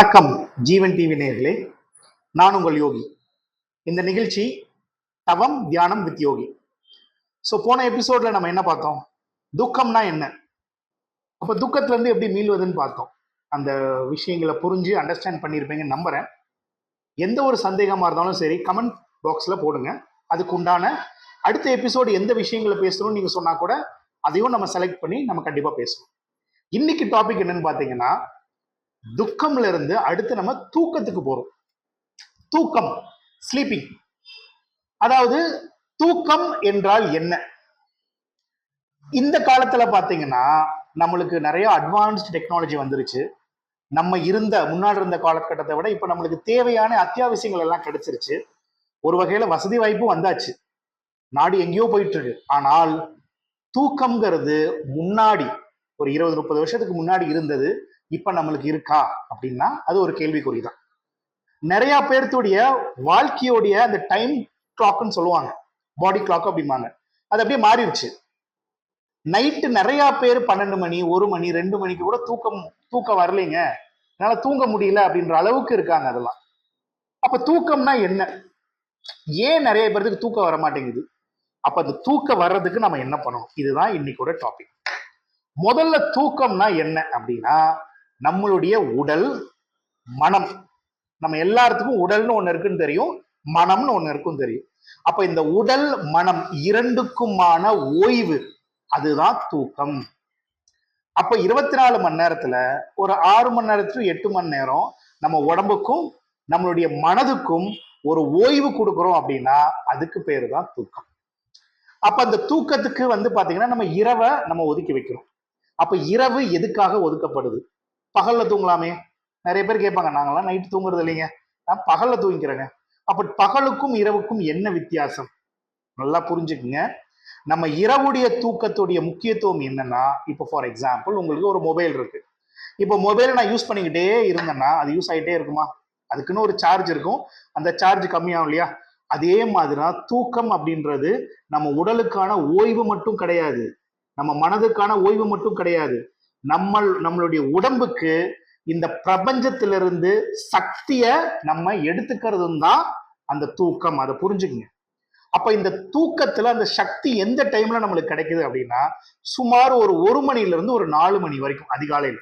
வணக்கம் ஜீவன் டிவி நேர்களே நான் உங்கள் யோகி. இந்த நிகழ்ச்சி தவம் தியானம் வித் யோகி. ஸோ போன எபிசோட்ல நம்ம என்ன பார்த்தோம்? துக்கம்னா என்ன? அப்போ துக்கத்துலேருந்து எப்படி மீள்வதுன்னு பார்த்தோம். அந்த விஷயங்களை புரிஞ்சு அண்டர்ஸ்டாண்ட் பண்ணியிருப்பீங்கன்னு நம்புகிறேன் எந்த ஒரு சந்தேகமாக இருந்தாலும் சரி கமெண்ட் பாக்ஸில் போடுங்க. அதுக்கு உண்டான அடுத்த எபிசோடு எந்த விஷயங்களை பேசணும்னு நீங்கள் சொன்னால் கூட அதையும் நம்ம செலக்ட் பண்ணி நம்ம கண்டிப்பாக பேசுவோம். இன்னைக்கு டாபிக் என்னன்னு பார்த்தீங்கன்னா துக்கம்ல இருந்து அடுத்து நம்ம தூக்கத்துக்கு போறோம். தூக்கம் ஸ்லீப்பிங் அதாவது தூக்கம் என்றால் என்ன? இந்த காலத்துல பாத்தீங்கன்னா நம்மளுக்கு நிறைய அட்வான்ஸ்ட் டெக்னாலஜி வந்துருச்சு. நம்ம இருந்த முன்னாடி இருந்த காலகட்டத்தை விட இப்ப நம்மளுக்கு தேவையான அத்தியாவசியங்கள் எல்லாம் கிடைச்சிருச்சு. ஒரு வகையில வசதி வாய்ப்பும் வந்தாச்சு. நாடு எங்கேயோ போயிட்டு இருக்கு. ஆனால் தூக்கம்ங்கிறது முன்னாடி ஒரு இருபது முப்பது வருஷத்துக்கு முன்னாடி இருந்தது இப்ப நம்மளுக்கு இருக்கா அப்படின்னா அது ஒரு கேள்விக்குறி தான் நிறைய பேர்த்துடைய வாழ்க்கையோடைய அந்த டைம் கிளாக்னு சொல்லுவாங்க. பாடி கிளாக் அப்படிம்பாங்க. அது அப்படியே மாறிடுச்சு. நைட்டு நிறைய பேர் பன்னெண்டு மணி ஒரு மணி ரெண்டு மணிக்கு கூட தூக்கம் தூக்கம் வரலைங்க. என்னால தூங்க முடியல அப்படின்ற அளவுக்கு இருக்காங்க அதெல்லாம். அப்ப தூக்கம்னா என்ன? ஏன் நிறைய பேர்த்துக்கு தூக்கம் வர மாட்டேங்குது அப்ப அந்த தூக்கம் வர்றதுக்கு நம்ம என்ன பண்ணணும்? இதுதான் இன்னைக்கோட டாபிக் முதல்ல தூக்கம்னா என்ன அப்படின்னா நம்மளுடைய உடல் மனம். நம்ம எல்லாத்துக்கும் உடல்னு ஒன்று இருக்குன்னு தெரியும் மனம்னு ஒன்று இருக்கும் தெரியும். அப்ப இந்த உடல் மனம் இரண்டுக்குமான ஓய்வு அதுதான் தூக்கம். அப்ப இருபத்தி நாலு மணி நேரத்துல ஒரு ஆறு மணி நேரத்துக்கு எட்டு மணி நேரம் நம்ம உடம்புக்கும் நம்மளுடைய மனதுக்கும் ஒரு ஓய்வு கொடுக்குறோம் அப்படின்னா அதுக்கு பேரு தான் தூக்கம். அப்ப அந்த தூக்கத்துக்கு வந்து பாத்தீங்கன்னா நம்ம இரவை நம்ம ஒதுக்கி வைக்கிறோம். அப்ப இரவு எதுக்காக ஒதுக்கப்படுது? பகல்ல தூங்கலாமே. நிறைய பேர் கேட்பாங்க நாங்கெல்லாம் நைட்டு தூங்குறது இல்லைங்க. நான் பகல்ல தூங்கிக்கிறேங்க. அப்ப பகலுக்கும் இரவுக்கும் என்ன வித்தியாசம்? நல்லா புரிஞ்சுக்குங்க. நம்ம இரவுடைய தூக்கத்துடைய முக்கியத்துவம் என்னன்னா இப்போ ஃபார் எக்ஸாம்பிள் உங்களுக்கு ஒரு மொபைல் இருக்கு. இப்போ மொபைலை நான் யூஸ் பண்ணிக்கிட்டே இருந்தேன்னா அது யூஸ் ஆகிட்டே இருக்குமா? அதுக்குன்னு ஒரு சார்ஜ் இருக்கும். அந்த சார்ஜ் கம்மியாகும் இல்லையா? அதே மாதிரி தூக்கம் அப்படின்றது நம்ம உடலுக்கான ஓய்வு மட்டும் கிடையாது. நம்ம மனதுக்கான ஓய்வு மட்டும் கிடையாது. நம்ம நம்மளுடைய உடம்புக்கு இந்த பிரபஞ்சத்திலிருந்து சக்திய நம்ம எடுத்துக்கிறதும் தான் அந்த தூக்கம். அதை புரிஞ்சுக்குங்க. அப்ப இந்த தூக்கத்துல அந்த சக்தி எந்த டைம்ல நம்மளுக்கு கிடைக்குது அப்படின்னா சுமார் ஒரு ஒரு மணில இருந்து ஒரு நாலு மணி வரைக்கும் அதிகாலையில.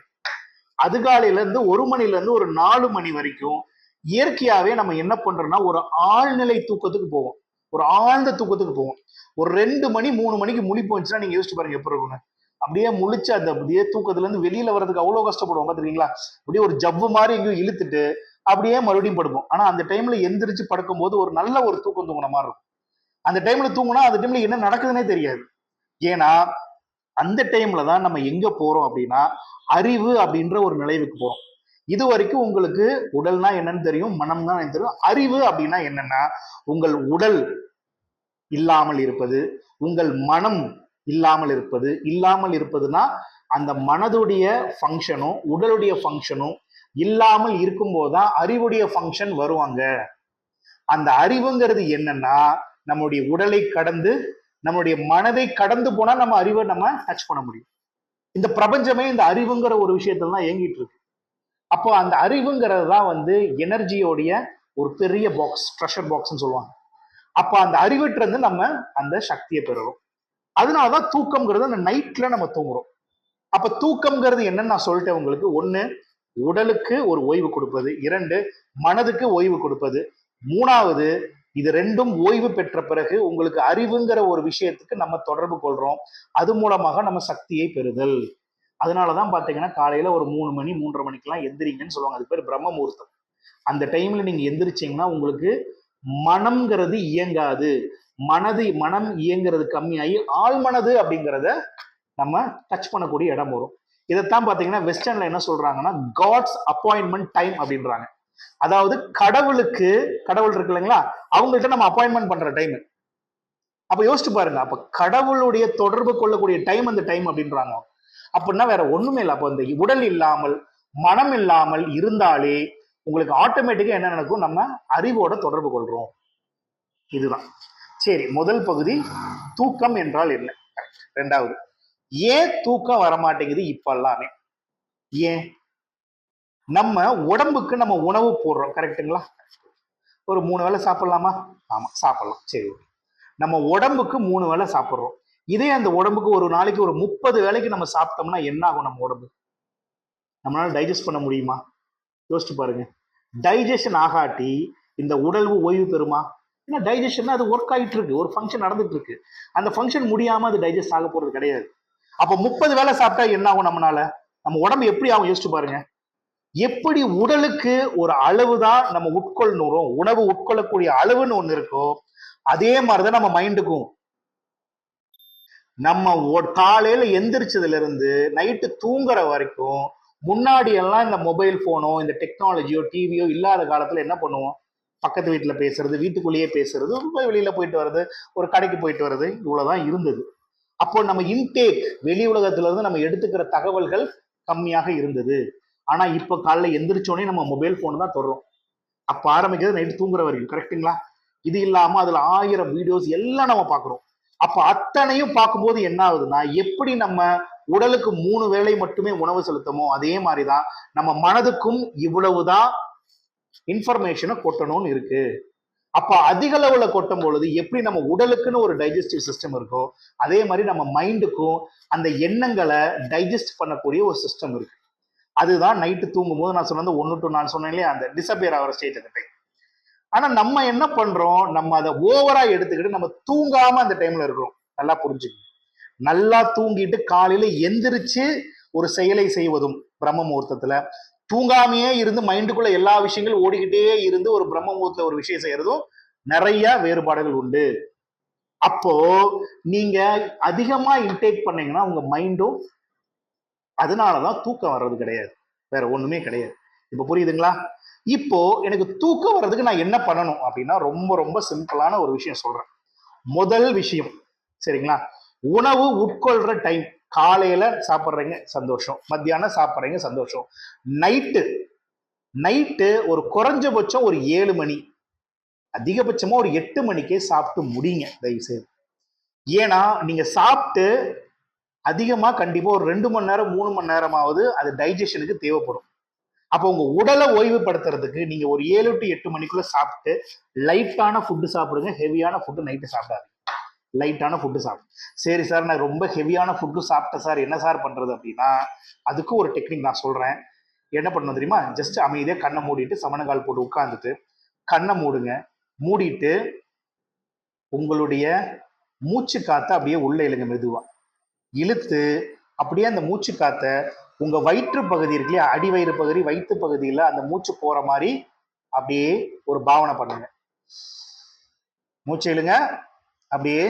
அதிகாலையில இருந்து ஒரு மணில இருந்து ஒரு நாலு மணி வரைக்கும் இயற்கையாவே நம்ம என்ன பண்றோம்னா ஒரு ஆழ்நிலை தூக்கத்துக்கு போவோம். ஒரு ஆழ்ந்த தூக்கத்துக்கு போவோம். ஒரு ரெண்டு மணி மூணு மணிக்கு முழி போச்சுன்னா நீங்க யோசிச்சு பாருங்க எப்படி இருக்குன்னு அப்படியே முழிச்சு அந்த அப்படியே தூக்கத்துல இருந்து வெளியில வர்றதுக்கு அவ்வளவு கஷ்டப்படுவோம் பாத்துருக்கீங்களா? அப்படியே ஒரு ஜவ்வு மாதிரி எங்கேயும் இழுத்துட்டு அப்படியே மறுபடியும் படுப்போம். ஆனா அந்த டைம்ல எந்திரிச்சு படுக்கும்போது ஒரு நல்ல ஒரு தூக்கம் தூங்கின மாதிரி இருக்கும். அந்த டைம்ல தூங்கினா அந்த டைம்ல என்ன நடக்குதுன்னே தெரியாது. ஏன்னா அந்த டைம்ல தான் நம்ம எங்க போறோம் அப்படின்னா அறிவு அப்படின்ற ஒரு நிலைவுக்கு போறோம். இது வரைக்கும் உங்களுக்கு உடல்னா என்னன்னு தெரியும் மனம் தான் எனக்கு தெரியும். அறிவு அப்படின்னா என்னன்னா உங்கள் உடல் இல்லாமல் இருப்பது உங்கள் மனம் இல்லாமல் இருப்பது. இல்லாமல் இருப்பதுன்னா அந்த மனதுடைய ஃபங்க்ஷனும் உடலுடைய ஃபங்க்ஷனும் இல்லாமல் இருக்கும்போது தான் அறிவுடைய ஃபங்க்ஷன் வருவாங்க. அந்த அறிவுங்கிறது என்னன்னா நம்முடைய உடலை கடந்து நம்மளுடைய மனதை கடந்து போனா நம்ம அறிவை நம்ம டச் பண்ண முடியும். இந்த பிரபஞ்சமே இந்த அறிவுங்கிற ஒரு விஷயத்துல தான் இயங்கிட்டு இருக்கு. அப்போ அந்த அறிவுங்கிறது தான் வந்து எனர்ஜியோடைய ஒரு பெரிய பாக்ஸ் ட்ரெஷர் பாக்ஸ்னு சொல்லுவாங்க. அப்போ அந்த அறிவிட்டருந்து நம்ம அந்த சக்தியை பெறுறோம். அதனாலதான் தூக்கம்ங்கிறது அந்த நைட்ல நம்ம தூங்குறோம். அப்போ தூக்கம்ங்கிறது என்னன்னு நான் சொல்லிட்டேன் உங்களுக்கு. ஒன்று உடலுக்கு ஒரு ஓய்வு கொடுப்பது. இரண்டு மனதுக்கு ஓய்வு கொடுப்பது. மூணாவது இது ரெண்டும் ஓய்வு பெற்ற பிறகு உங்களுக்கு அறிவுங்கிற ஒரு விஷயத்துக்கு நம்ம தொடர்பு கொள்றோம். அது மூலமாக நம்ம சக்தியை பெறுதல். அதனால தான் பார்த்தீங்கன்னா காலையில் ஒரு மூணு மணி மூன்றரை மணிக்கெல்லாம் எந்திரிங்கன்னு சொல்லுவாங்க. அது பேர் பிரம்ம முகூர்த்தம். அந்த டைமில் நீங்கள் எந்திரிச்சிங்கன்னா உங்களுக்கு மனம்ங்கிறது இயங்காது. மனது மனம் இயங்குறது கம்மியாகி ஆழ்மனது அப்படிங்கிறத நம்ம டச் பண்ணக்கூடிய இடம் வரும். இதைத்தான் பார்த்தீங்கன்னா வெஸ்டர்ன்ல என்ன சொல்றாங்கன்னா காட்ஸ் அப்பாயின்மெண்ட் டைம் அப்படின்றாங்க. அதாவது கடவுளுக்கு கடவுள் இருக்கு இல்லைங்களா? அவங்கள்ட்ட நம்ம அப்பாயின்மெண்ட் பண்ற டைம் அப்ப யோசிச்சு பாருங்க. அப்ப கடவுளுடைய தொடர்பு கொள்ளக்கூடிய டைம் அந்த டைம் அப்படின்றாங்க. அப்படின்னா வேற ஒண்ணுமே இல்லை. அப்போ இந்த உடல் இல்லாமல் மனம் இல்லாமல் இருந்தாலே உங்களுக்கு ஆட்டோமேட்டிக்கா என்ன நடக்கும்? நம்ம அறிவோட தொடர்பு கொள்றோம். இதுதான். சரி முதல் பகுதி தூக்கம் என்றால் என்ன? ரெண்டாவது ஏன் தூக்கம் வரமாட்டேங்குது இப்ப எல்லாமே ஏன்? நம்ம உடம்புக்கு நம்ம உணவு போடுறோம் கரெக்ட்டுங்களா ஒரு மூணு வேளை சாப்பிடலாமா? ஆமா சாப்பிடலாம். சரி நம்ம உடம்புக்கு மூணு வேளை சாப்பிட்றோம். இதே அந்த உடம்புக்கு ஒரு நாளைக்கு ஒரு முப்பது வேளைக்கு நம்ம சாப்பிட்டோம்னா என்ன ஆகும் நம்ம உடம்பு நம்மளால டைஜஸ்ட் பண்ண முடியுமா? யோசிச்சு பாருங்க. டைஜஷன் ஆகாட்டி இந்த உடல் ஓய்வு பெறுமா? ஏன்னா டைஜஷன் அது ஒர்க் ஆகிட்டு இருக்கு. ஒரு ஃபங்க்ஷன் நடந்துட்டு இருக்கு. அந்த ஃபங்க்ஷன் முடியாம அது டைஜஸ்ட் ஆக போறது கிடையாது. அப்போ முப்பது வேளை சாப்பிட்டா என்ன ஆகும் நம்மளால நம்ம உடம்பு எப்படி ஆகும் யோசிச்சு பாருங்க. எப்படி உடலுக்கு ஒரு அளவு தான் நம்ம உட்கொள்ளணும் உணவு உட்கொள்ளக்கூடிய அளவுன்னு ஒன்று இருக்கோ அதே மாதிரிதான் நம்ம மைண்டுக்கும் நம்ம காலையில எந்திரிச்சதுல இருந்து நைட்டு தூங்குற வரைக்கும் முன்னாடி எல்லாம் இந்த மொபைல் போனோ இந்த டெக்னாலஜியோ டிவியோ இல்லாத காலத்துல என்ன பண்ணுவோம்? பக்கத்து வீட்டுல பேசுறது வீட்டுக்குள்ளேயே பேசுறது ரொம்ப வெளியில போயிட்டு வர்றது ஒரு கடைக்கு போயிட்டு வர்றது இவ்வளவுதான் இருந்தது. அப்போ நம்ம இன்டேக் வெளி உலகத்துல இருந்து நம்ம எடுத்துக்கிற தகவல்கள் கம்மியாக இருந்தது. ஆனா இப்ப காலைல எந்திரிச்சோடனே நம்ம மொபைல் போன் தான் தொடரும் அப்ப ஆரம்பிக்கிறது நைட்டு தூங்குற வரைக்கும் கரெக்ட்டுங்களா இது இல்லாம அதுல ஆயிரம் வீடியோஸ் எல்லாம் நம்ம பாக்குறோம் அப்ப அத்தனையும் பார்க்கும்போது என்ன ஆகுதுன்னா எப்படி நம்ம உடலுக்கு மூணு வேளை மட்டுமே உணவு செலுத்தமோ அதே மாதிரிதான் நம்ம மனதுக்கும் இவ்வளவுதான் இன்ஃபர்மேஷனை கொட்டணும்னு இருக்கு. அப்ப அதிக அளவுல கொட்டும் பொழுது எப்படி நம்ம உடலுக்குன்னு ஒரு டைஜஸ்டிவ் சிஸ்டம் இருக்கோ அதே மாதிரி நம்ம மைண்டுக்கும் அந்த எண்ணங்களை டைஜஸ்ட் பண்ணக்கூடிய ஒரு சிஸ்டம் இருக்கு. அதுதான் நைட்டு தூங்கும்போது நான் சொன்னது ஒன்று டு நான் சொன்னேன் இல்லையா? அந்த டிசப்பியர் ஆகிற ஸ்டேட் அந்த டைம் ஆனா நம்ம என்ன பண்றோம்? நம்ம அதை ஓவரா எடுத்துக்கிட்டு நம்ம தூங்காம அந்த டைம்ல இருக்கிறோம். நல்லா புரிஞ்சுக்கணும் நல்லா தூங்கிட்டு காலையில எந்திரிச்சு ஒரு செயலை செய்வதும் பிரம்ம முகூர்த்தத்துல. தூங்காமையே இருந்து மைண்டுக்குள்ள எல்லா விஷயங்களும் ஓடிக்கிட்டே இருந்து ஒரு பிரம்ம முகூர்த்தத்துல ஒரு விஷயம் செய்யறதும் நிறைய வேறுபாடுகள் உண்டு. அப்போ நீங்க அதிகமா இன்டேக் பண்ணீங்கன்னா உங்க மைண்டும் அதனாலதான் தூக்கம் வர்றது கிடையாது. வேற ஒண்ணுமே கிடையாது. இப்ப புரியுதுங்களா? இப்போ எனக்கு தூக்கம் வர்றதுக்கு நான் என்ன பண்ணணும் அப்படின்னா ரொம்ப ரொம்ப சிம்பிளான ஒரு விஷயம் சொல்றேன். முதல் விஷயம் சரிங்களா? உணவு உட்கொள்ற டைம் காலையில சாப்பிட்றீங்க சந்தோஷம். மத்தியானம் சாப்பிட்றீங்க சந்தோஷம். நைட்டு நைட்டு ஒரு குறைஞ்சபட்சம் ஒரு ஏழு மணி. அதிகபட்சமா ஒரு எட்டு மணிக்கே சாப்பிட்டு முடிங்க தயவு செய்து ஏன்னா நீங்க சாப்பிட்டு அதிகமா கண்டிப்பா ஒரு ரெண்டு மணி நேரம் மூணு மணி நேரமாவது அது டைஜஷனுக்கு தேவைப்படும். அப்போ உங்க உடலை ஓய்வுபடுத்துறதுக்கு நீங்க ஒரு ஏழு டு எட்டு மணிக்குள்ள சாப்பிட்டு லைட்டான ஃபுட்டு சாப்பிடுங்க. ஹெவியான ஃபுட்டு நைட்டு சாப்பிடாதீங்க. லைட்டான ஃபுட்டு சாப்பிடு. சரி சார் நான் ரொம்ப ஹெவியான ஃபுட்டு சாப்பிட்டேன் சார் என்ன சார் பண்றது அப்படின்னா அதுக்கும் ஒரு டெக்னிக் நான் சொல்றேன். என்ன பண்ணணும் தெரியுமா? ஜஸ்ட் அமைதியாக கண்ணை மூடிட்டு சமணங்கால் போட்டு உட்காந்துட்டு கண்ணை மூடுங்க. மூடிட்டு உங்களுடைய மூச்சு காத்த அப்படியே உள்ள இழுங்க மெதுவா. இழுத்து அப்படியே அந்த மூச்சு காத்த உங்க வயிற்று பகுதி இருக்கு இல்லையா? அடிவயிறு பகுதி வயிற்று பகுதியில அந்த மூச்சு போற மாதிரி அப்படியே ஒரு பாவனை பண்ணுங்க. மூச்சு இழுங்க. அப்படியே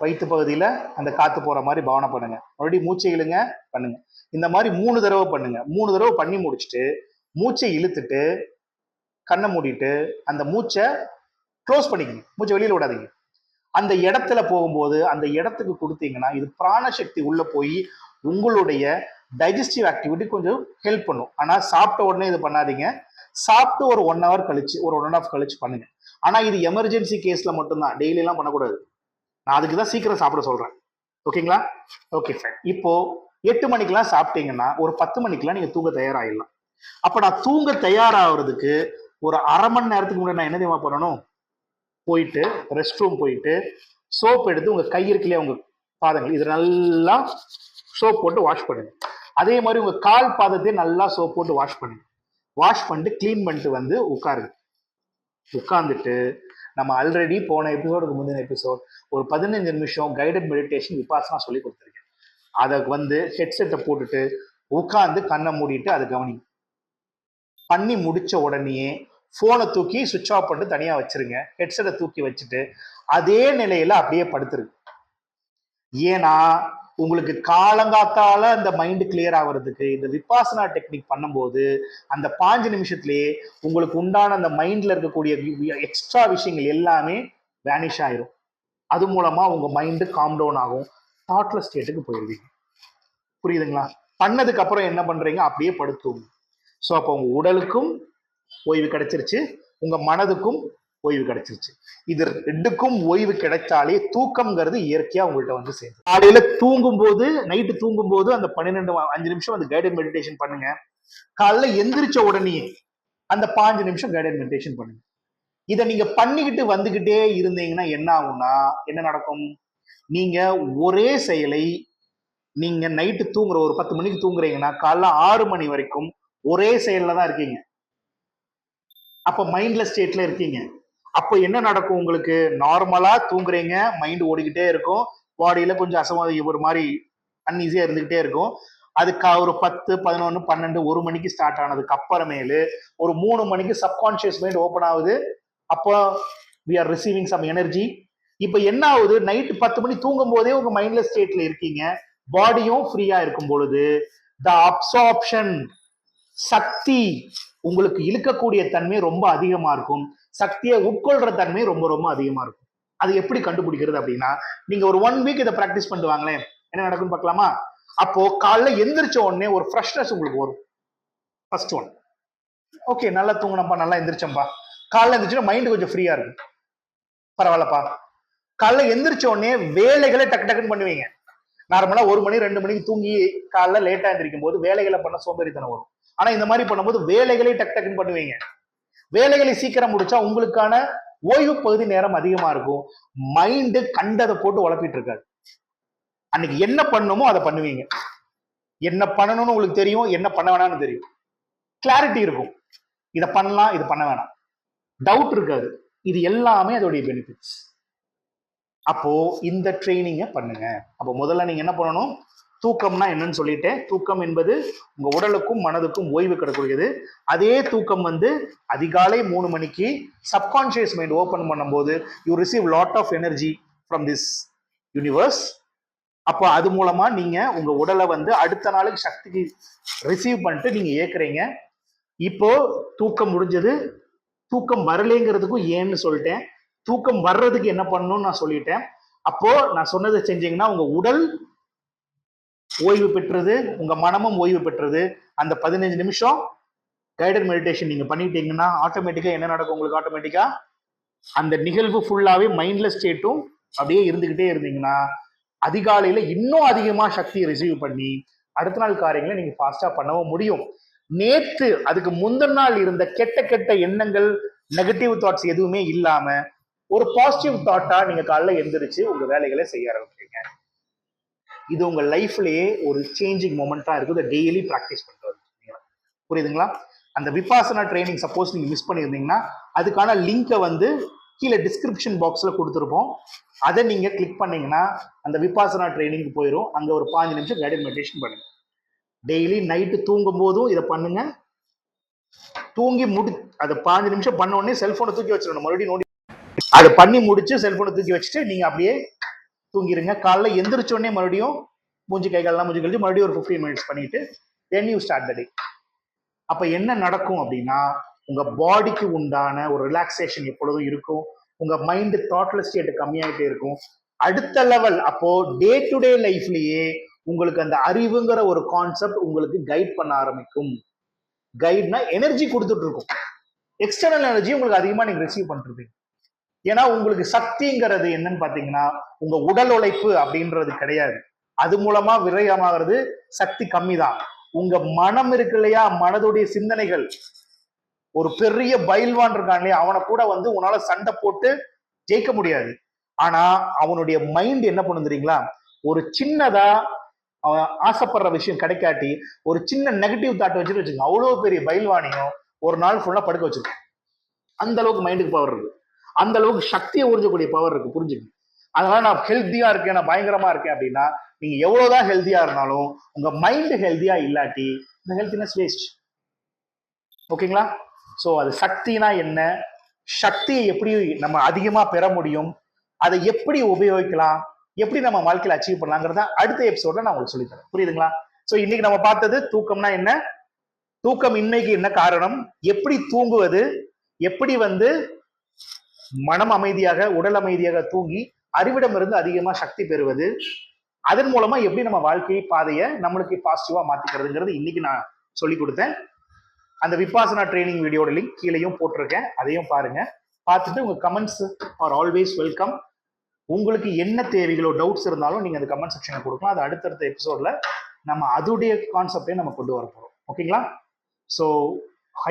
வயிற்று பகுதியில அந்த காத்து போற மாதிரி பாவனை பண்ணுங்க. மறுபடியும் மூச்சை இழுங்க பண்ணுங்க. இந்த மாதிரி மூணு தடவை பண்ணுங்க. மூணு தடவை பண்ணி முடிச்சுட்டு மூச்சை இழுத்துட்டு கண்ணை மூடிட்டு அந்த மூச்சை க்ளோஸ் பண்ணிக்கங்க. மூச்சை வெளியில் விடாதீங்க. அந்த இடத்துல போகும்போது அந்த இடத்துக்கு கொடுத்தீங்கன்னா இது பிராணசக்தி உள்ள போய் உங்களுடைய டைஜஸ்டிவ் ஆக்டிவிட்டி கொஞ்சம் ஹெல்ப் பண்ணும். ஆனால் சாப்பிட்ட உடனே இது பண்ணாதீங்க. சாப்பிட்டு ஒரு ஒன் ஹவர் கழிச்சு ஒரு ஒன் அண்ட் ஆஃப் கழிச்சு பண்ணுங்க. ஆனால் இது எமர்ஜென்சி கேஸில் மட்டும்தான். டெய்லியெல்லாம் பண்ணக்கூடாது. நான் அதுக்கு தான் சீக்கிரம் சாப்பிட சொல்கிறேன் ஓகேங்களா ஓகே ஃபைன் இப்போ எட்டு மணிக்கெல்லாம் சாப்பிட்டீங்கன்னா ஒரு பத்து மணிக்கெல்லாம் நீங்கள் தூங்க தயாராகிடலாம் அப்போ நான் தூங்க தயாராகிறதுக்கு ஒரு அரை மணி நேரத்துக்கு முன்னாடி நான் என்ன தெரியுமா பண்ணணும்? போயிட்டு ரெஸ்ட் ரூம் போயிட்டு சோப் எடுத்து உங்கள் கை இருக்கலையே உங்கள் பாதங்கள் இது நல்லா சோப் போட்டு வாஷ் பண்ணுங்க. அதே மாதிரி உங்க கால் பாதத்தையும் நல்லா சோப் போட்டு வாஷ் பண்ணுங்க வாஷ் பண்ணிட்டு க்ளீன் பண்ணிட்டு வந்து உட்காருங்க. உட்காந்துட்டு நம்ம ஆல்ரெடி போன எபிசோடுக்கு முந்தின எபிசோட் ஒரு பதினஞ்சு நிமிஷம் கைடட் மெடிடேஷன் விபாசனா சொல்லி கொடுத்துருக்கேன். அதை வந்து ஹெட்செட்டை போட்டுட்டு உட்காந்து கண்ணை மூடிட்டு அதை கவனி பண்ணி முடிச்ச உடனேயே ஃபோனை தூக்கி சுவிட்ச் ஆஃப் பண்ணிட்டு தனியாக வச்சிருங்க. ஹெட்செட்டை தூக்கி வச்சுட்டு அதே நிலையில அப்படியே படுத்துருங்க. ஏன்னா உங்களுக்கு காலங்காத்தால அந்த மைண்ட் கிளியர் ஆகிறதுக்கு இந்த விபாசனா டெக்னிக் பண்ணும்போது அந்த பாஞ்சு நிமிஷத்துலயே உங்களுக்கு உண்டான அந்த மைண்ட்ல இருக்கக்கூடிய எக்ஸ்ட்ரா விஷயங்கள் எல்லாமே வேனிஷ் ஆயிரும். அது மூலமா உங்க மைண்டு காம் டவுன் ஆகும். தாட்லெஸ் ஸ்டேட்டுக்கு போயிடுவீங்க புரியுதுங்களா? பண்ணதுக்கு அப்புறம் என்ன பண்றீங்க? அப்படியே படுத்துவோம் ஸோ அப்போ உங்க உடலுக்கும் ஓய்வு கிடைச்சிருச்சு. உங்க மனதுக்கும் ஓய்வு கிடைச்சிருச்சு. இது ரெண்டுக்கும் ஓய்வு கிடைச்சாலே தூக்கம்ங்கிறது இயற்கையா உங்கள்கிட்ட வந்து சேர்ந்து காலையில தூங்கும் போது நைட்டு தூங்கும் போது அந்த பன்னிரெண்டு அஞ்சு நிமிஷம் அந்த கைடட் மெடிடேஷன் பண்ணுங்க. காலைல எந்திரிச்ச உடனே அந்த பாஞ்சு நிமிஷம் கைடட் மெடிடேஷன் பண்ணுங்க. இதை நீங்க பண்ணிக்கிட்டு வந்துகிட்டே இருந்தீங்கன்னா என்ன ஆகும்னா என்ன நடக்கும்? நீங்க ஒரே செயலை நீங்க நைட்டு தூங்குற ஒரு பத்து மணிக்கு தூங்குறீங்கன்னா காலைல ஆறு மணி வரைக்கும் ஒரே செயல்ல தான் இருக்கீங்க. அப்ப மைண்ட்லெஸ் ஸ்டேட்ல இருக்கீங்க. அப்போ என்ன நடக்கும் உங்களுக்கு? நார்மலா தூங்குறீங்க மைண்ட் ஓடிக்கிட்டே இருக்கும். பாடியில கொஞ்சம் அசமாதி ஒரு மாதிரி அன்ஈஸியா இருந்துகிட்டே இருக்கும். அதுக்கு ஒரு பத்து பதினொன்று பன்னெண்டு ஒரு மணிக்கு ஸ்டார்ட் ஆனதுக்கு அப்புறமேலு ஒரு மூணு மணிக்கு சப்கான்ஷியஸ் மைண்ட் ஓப்பன் ஆகுது. அப்போ we are receiving some energy இப்போ என்ன ஆகுது? நைட்டு பத்து மணி தூங்கும் போதே உங்க மைண்ட்லெஸ் ஸ்டேட்ல இருக்கீங்க. பாடியும் ஃப்ரீயா இருக்கும் பொழுது த அப்சார்ப்ஷன் சக்தி உங்களுக்கு இழுக்கக்கூடிய தன்மை ரொம்ப அதிகமா இருக்கும். சக்தியை உட்கொள்ற தன்மை ரொம்ப ரொம்ப அதிகமா இருக்கும். அது எப்படி கண்டுபிடிக்கிறது அப்படின்னா நீங்க ஒரு ஒன் வீக் இதை ப்ராக்டிஸ் பண்ணிட்டு வாங்களேன் என்ன நடக்கும்னு பார்க்கலாமா? அப்போ காலைல எந்திரிச்ச உடனே ஒரு ஃப்ரெஷ்னஸ் உங்களுக்கு வரும். ஃபர்ஸ்ட் ஒன் ஓகே நல்லா தூங்கினப்பா நல்லா எந்திரிச்சம்பா காலைல எந்திரிச்சோன்னா மைண்ட் கொஞ்சம் ஃப்ரீயா இருக்கும். பரவாயில்லப்பா. காலைல எந்திரிச்ச உடனே வேலைகளை டக்கு டக்குன்னு பண்ணுவீங்க. நார்மலா ஒரு மணி ரெண்டு மணிக்கு தூங்கி காலைல லேட்டா எந்திரிக்கும் போது வேலைகளை பண்ண சோம்பேறித்தனம் வரும். ஆனா இந்த மாதிரி பண்ணும்போது வேலைகளை டக் டக்குன்னு பண்ணுவீங்க. வேலைகளை சீக்கிரம் முடிச்சா உங்களுக்கான ஓய்வு பகுதி நேரம் அதிகமா இருக்கும். மைண்டு கண்டதை போட்டு உழப்பிட்டு இருக்காது. அன்னைக்கு என்ன பண்ணணுமோ அதை பண்ணுவீங்க. என்ன பண்ணணும்னு உங்களுக்கு தெரியும் என்ன பண்ண வேணாம்னு தெரியும். கிளாரிட்டி இருக்கும். இதை பண்ணலாம் இது பண்ண வேணாம். டவுட் இருக்காது. இது எல்லாமே அதோடைய பெனிஃபிட்ஸ் அப்போ இந்த ட்ரைனிங்கை பண்ணுங்க. அப்போ முதல்ல நீங்க என்ன பண்ணணும்? தூக்கம்னா என்னன்னு சொல்லிட்டேன். தூக்கம் என்பது உங்க உடலுக்கும் மனதுக்கும் ஓய்வு கிடைக்கூடியது அதே தூக்கம் வந்து அதிகாலை மூணு மணிக்கு சப்கான்ஷியஸ் மைண்ட் ஓப்பன் பண்ணும்போது you receive lot of energy from this universe அப்போ அது மூலமா நீங்க உங்க உடலை வந்து அடுத்த நாளுக்கு சக்திக்கு ரிசீவ் பண்ணிட்டு நீங்க ஏக்குறீங்க இப்போ தூக்கம் முடிஞ்சது. தூக்கம் வரலைங்கிறதுக்கும் ஏன்னு சொல்லிட்டேன். தூக்கம் வர்றதுக்கு என்ன பண்ணணும்னு நான் சொல்லிட்டேன். அப்போ நான் சொன்னதை செஞ்சீங்கன்னா உங்க உடல் ஓய்வு பெற்றது உங்க மனமும் ஓய்வு பெற்றது. அந்த பதினஞ்சு நிமிஷம் கைடட் மெடிடேஷன் நீங்க பண்ணிட்டீங்கன்னா ஆட்டோமேட்டிக்கா என்ன நடக்கும் உங்களுக்கு ஆட்டோமேட்டிக்கா அந்த நிகழ்வு ஃபுல்லாவே மைண்ட்லெஸ் ஸ்டேட்டும் அப்படியே இருந்துகிட்டே இருந்தீங்கன்னா அதிகாலையில இன்னும் அதிகமா சக்தியை ரிசீவ் பண்ணி அடுத்த நாள் காரியங்களை நீங்க ஃபாஸ்டா பண்ணவும் முடியும். நேத்து அதுக்கு முந்தின நாள் இருந்த கெட்ட கெட்ட எண்ணங்கள் நெகட்டிவ் தாட்ஸ் எதுவுமே இல்லாம ஒரு பாசிட்டிவ் தாட்டா நீங்க காலைல எந்திரிச்சு உங்க வேலைகளை செய்ய ஆரம்பிக்கிறீங்க இது உங்கள் லைஃப்லேயே ஒரு சேஞ்சிங் மூமெண்ட்டாக இருக்குது. டெய்லி ப்ராக்டிஸ் பண்ணுறது புரியுதுங்களா? அந்த விபாசனா ட்ரைனிங் சப்போஸ் நீங்கள் மிஸ் பண்ணியிருந்தீங்கன்னா அதுக்கான லிங்க்கை வந்து கீழே டிஸ்கிரிப்ஷன் பாக்ஸில் கொடுத்துருப்போம். அதை நீங்கள் கிளிக் பண்ணிங்கன்னா அந்த விபாசனா ட்ரைனிங்க்கு போயிடும் அங்கே ஒரு பாஞ்சு நிமிஷம் கைடட் மெடிடேஷன் பண்ணுங்க. டெய்லி நைட்டு தூங்கும் போதும் இதை பண்ணுங்க. தூங்கி முடி அதை பாஞ்சு நிமிஷம் பண்ண உடனே செல்ஃபோனை தூக்கி வச்சிடணும். மறுபடியும் நோண்டி அதை பண்ணி முடிச்சு செல்ஃபோனை தூக்கி வச்சுட்டு நீங்கள் அப்படியே தூங்கிடுங்க காலைல எந்திரிச்சோடனே மறுபடியும் மூஞ்சி கை காலெல்லாம் மூஞ்சி கழிச்சு மறுபடியும் ஒரு ஃபிஃப்டீன் மினிட்ஸ் பண்ணிட்டு தென் யூ ஸ்டார்ட் த டே அப்போ என்ன நடக்கும் அப்படின்னா உங்கள் பாடிக்கு உண்டான ஒரு ரிலாக்ஸேஷன் எப்பொழுதும் இருக்கும். உங்கள் மைண்டு தாட்லெஸ் ஸ்டேட் கம்மியாகிட்டே இருக்கும். அடுத்த லெவல் அப்போ டே டு டே லைஃப்லயே உங்களுக்கு அந்த அறிவுங்கிற ஒரு கான்செப்ட் உங்களுக்கு கைட் பண்ண ஆரம்பிக்கும். கைட்னா எனர்ஜி கொடுத்துட்டு இருக்கும். எக்ஸ்டர்னல் எனர்ஜி உங்களுக்கு அதிகமாக நீங்கள் ரிசீவ் பண்ணுறீங்க ஏன்னா உங்களுக்கு சக்திங்கிறது என்னன்னு பாத்தீங்கன்னா உங்க உடல் உழைப்பு அப்படின்றது கிடையாது. அது மூலமா விரயமாகிறது சக்தி கம்மி தான் உங்க மனம் இருக்கு இல்லையா மனதுடைய சிந்தனைகள். ஒரு பெரிய பயில்வான் இருக்கான் இல்லையா அவனை கூட வந்து உன்னால சண்டை போட்டு ஜெயிக்க முடியாது. ஆனா அவனுடைய மைண்ட் என்ன பண்ணும் தெரியுங்களா? ஒரு சின்னதா அவன் ஆசைப்படுற விஷயம் கிடைக்காட்டி ஒரு சின்ன நெகட்டிவ் தாட் வச்சுட்டு வச்சுக்கோங்க. அவ்வளோ பெரிய பயில்வானியும் ஒரு நாள் ஃபுல்லா படுக்க வச்சிருக்கோம். அந்த அளவுக்கு மைண்டுக்கு பவர் இருக்கு. அந்த அளவுக்கு சக்தியை உறிஞ்சக்கூடிய பவர் இருக்கு. புரிஞ்சுங்க? அதனால நான் ஹெல்த்தியா இருக்கேன் நான் பயங்கரமா இருக்கேன் அப்படின்னா நீங்க எவ்வளவுதான் ஹெல்த்தியா இருந்தாலும் உங்க மைண்ட் ஹெல்த்தியா இல்லாட்டி இந்த ஹெல்த்தினஸ் வேஸ்ட் ஓகேங்களா ஸோ அது சக்தினா என்ன? சக்தியை எப்படி நம்ம அதிகமா பெற முடியும்? அதை எப்படி உபயோகிக்கலாம்? எப்படி நம்ம வாழ்க்கையில் அச்சீவ் பண்ணலாங்கிறத அடுத்த எபிசோட நான் உங்களுக்கு சொல்லித்தரேன். புரியுதுங்களா? ஸோ இன்னைக்கு நம்ம பார்த்தது தூக்கம்னா என்ன? தூக்கம் இன்மைக்கு என்ன காரணம்? எப்படி தூங்குவது? எப்படி வந்து மனம் அமைதியாக உடல் அமைதியாக தூங்கி அறிவிடமிருந்து அதிகமாக சக்தி பெறுவது. அதன் மூலமா எப்படி நம்ம வாழ்க்கை பாதையை நம்மளுக்கு பாசிட்டிவா மாத்திக்கிறதுங்கிறது இன்னைக்கு நான் சொல்லி கொடுத்தேன். அந்த விபாசனா ட்ரைனிங் வீடியோட லிங்க் கீழேயும் போட்டிருக்கேன். அதையும் பாருங்க. பார்த்துட்டு உங்க கமெண்ட்ஸ் ஆர் ஆல்வேஸ் வெல்கம் உங்களுக்கு என்ன தேவைகளோ டவுட்ஸ் இருந்தாலும் நீங்க அந்த கமெண்ட் செக்ஷனில் கொடுக்கலாம். அது அடுத்தடுத்த எபிசோட்ல நம்ம அதுடைய கான்செப்டையும் நம்ம கொண்டு வர போறோம். ஓகேங்களா ஸோ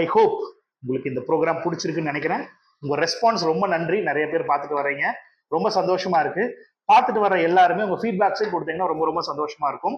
ஐ ஹோப் உங்களுக்கு இந்த ப்ரோக்ராம் பிடிச்சிருக்குன்னு நினைக்கிறேன். உங்கள் ரெஸ்பான்ஸ் ரொம்ப நன்றி. நிறைய பேர் பார்த்துட்டு வரீங்க ரொம்ப சந்தோஷமா இருக்கு. பார்த்துட்டு வர எல்லாருமே உங்கள் ஃபீட்பேக்ஸையும் கொடுத்தீங்கன்னா ரொம்ப ரொம்ப சந்தோஷமா இருக்கும்.